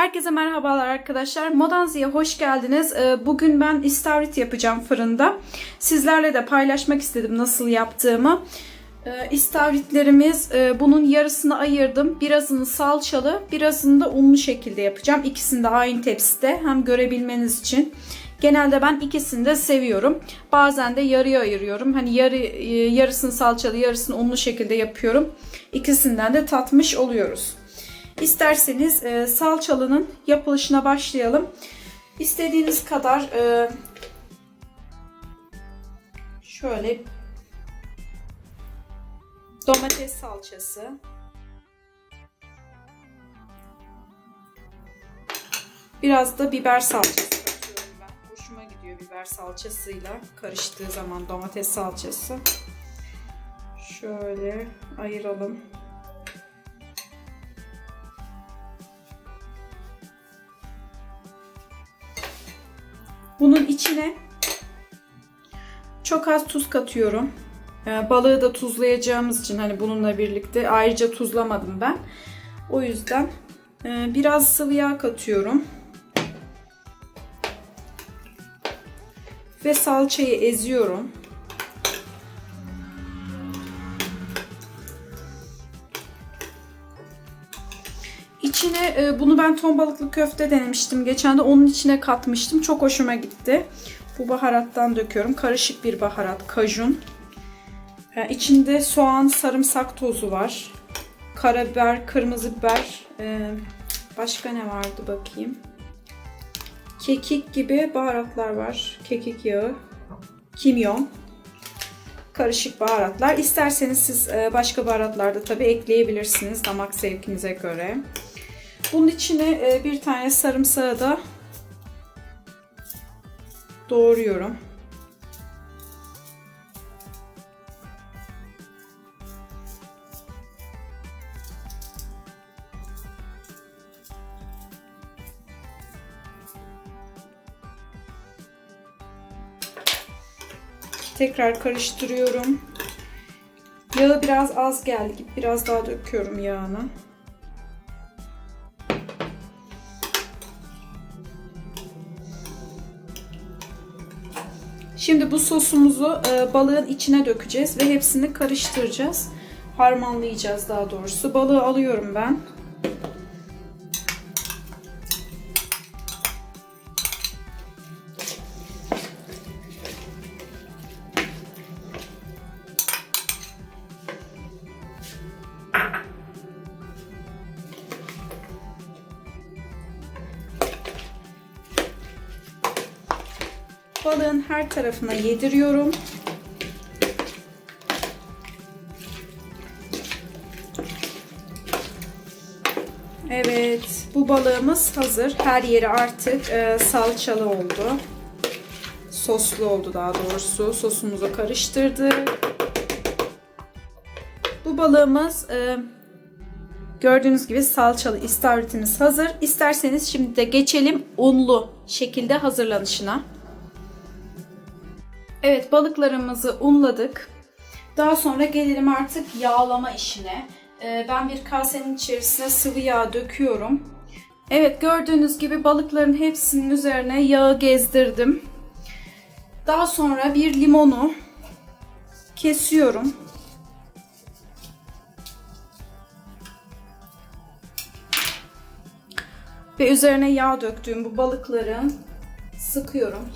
Herkese merhabalar arkadaşlar. Modanzi'ye hoş geldiniz. Ee, Bugün ben istavrit yapacağım fırında. Sizlerle de paylaşmak istedim nasıl yaptığımı. Ee, İstavritlerimiz e, bunun yarısını ayırdım. Birazını salçalı, birazını da unlu şekilde yapacağım. İkisini de aynı tepside hem görebilmeniz için. Genelde ben ikisini de seviyorum. Bazen de yarıya ayırıyorum. Hani yarı e, yarısını salçalı, yarısını unlu şekilde yapıyorum. İkisinden de tatmış oluyoruz. İsterseniz e, salçalının yapılışına başlayalım. İstediğiniz kadar e, şöyle domates salçası, biraz da biber salçası ben. Hoşuma gidiyor biber salçasıyla karıştığı zaman domates salçası. Şöyle ayıralım. Bunun içine çok az tuz katıyorum. Ee, balığı da tuzlayacağımız için hani bununla birlikte ayrıca tuzlamadım ben. O yüzden e, biraz sıvı yağ katıyorum. Ve salçayı eziyorum. İçine e, bunu ben ton balıklı köfte denemiştim. Geçen de onun içine katmıştım. Çok hoşuma gitti. Bu baharattan döküyorum. Karışık bir baharat. Kajun. E, içinde soğan, sarımsak tozu var. Karabiber, kırmızı biber. E, başka ne vardı bakayım. Kekik gibi baharatlar var. Kekik yağı. Kimyon. Karışık baharatlar. İsterseniz siz e, başka baharatlar da tabii ekleyebilirsiniz damak zevkinize göre. Bunun içine e, bir tane sarımsağı da doğruyorum. Tekrar karıştırıyorum. Yağı biraz az geldi. Biraz daha döküyorum yağını. Şimdi bu sosumuzu e, balığın içine dökeceğiz ve hepsini karıştıracağız. Harmanlayacağız daha doğrusu. Balığı alıyorum ben. Balığın her tarafına yediriyorum. Evet, bu balığımız hazır. Her yeri artık e, salçalı oldu. Soslu oldu daha doğrusu. Sosumuzu karıştırdık. Bu balığımız e, gördüğünüz gibi salçalı istavritimiz hazır. İsterseniz şimdi de geçelim unlu şekilde hazırlanışına. Evet balıklarımızı unladık. Daha sonra gelelim artık yağlama işine. Ee, ben bir kasenin içerisine sıvı yağ döküyorum. Evet gördüğünüz gibi balıkların hepsinin üzerine yağı gezdirdim. Daha sonra bir limonu kesiyorum. Ve üzerine yağ döktüğüm bu balıkları sıkıyorum.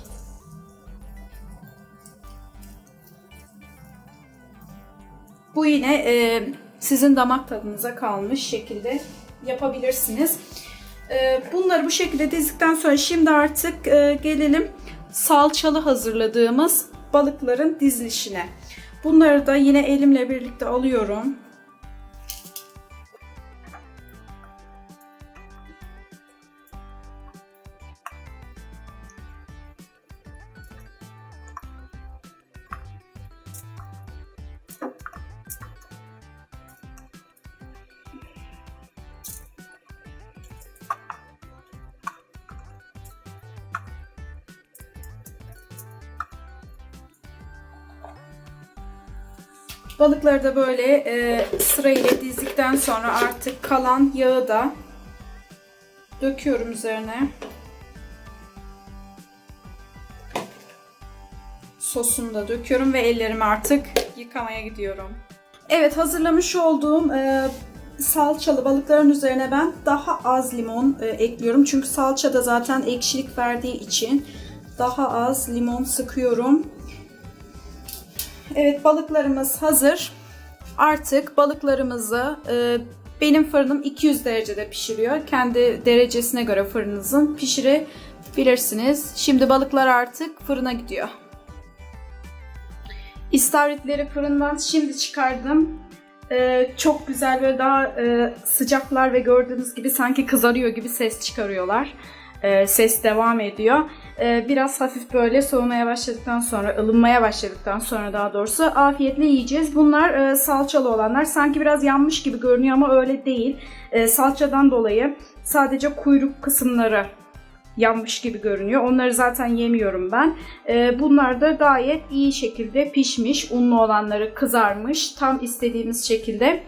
Bu yine e, sizin damak tadınıza kalmış şekilde yapabilirsiniz. E, bunları bu şekilde dizdikten sonra şimdi artık e, gelelim salçalı hazırladığımız balıkların dizilişine. Bunları da yine elimle birlikte alıyorum. Balıkları da böyle e, sırayla dizdikten sonra artık kalan yağı da döküyorum üzerine. Sosunu da döküyorum ve ellerimi artık yıkamaya gidiyorum. Evet hazırlamış olduğum e, salçalı balıkların üzerine ben daha az limon e, ekliyorum. Çünkü salça da zaten ekşilik verdiği için daha az limon sıkıyorum. Evet balıklarımız hazır. Artık balıklarımızı e, benim fırınım 200 derecede pişiriyor. Kendi derecesine göre fırınınızın pişirebilirsiniz. Şimdi balıklar artık fırına gidiyor. İstavritleri fırından şimdi çıkardım. Ee, çok güzel ve daha e, sıcaklar ve gördüğünüz gibi sanki kızarıyor gibi ses çıkarıyorlar. Ee, ses devam ediyor. Ee, biraz hafif böyle soğumaya başladıktan sonra, ılınmaya başladıktan sonra daha doğrusu afiyetle yiyeceğiz. Bunlar e, salçalı olanlar. Sanki biraz yanmış gibi görünüyor ama öyle değil. E, salçadan dolayı sadece kuyruk kısımları yanmış gibi görünüyor. Onları zaten yemiyorum ben. Ee, bunlar da gayet iyi şekilde pişmiş. Unlu olanları kızarmış. Tam istediğimiz şekilde.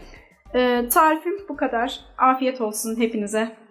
Ee, tarifim bu kadar. Afiyet olsun hepinize.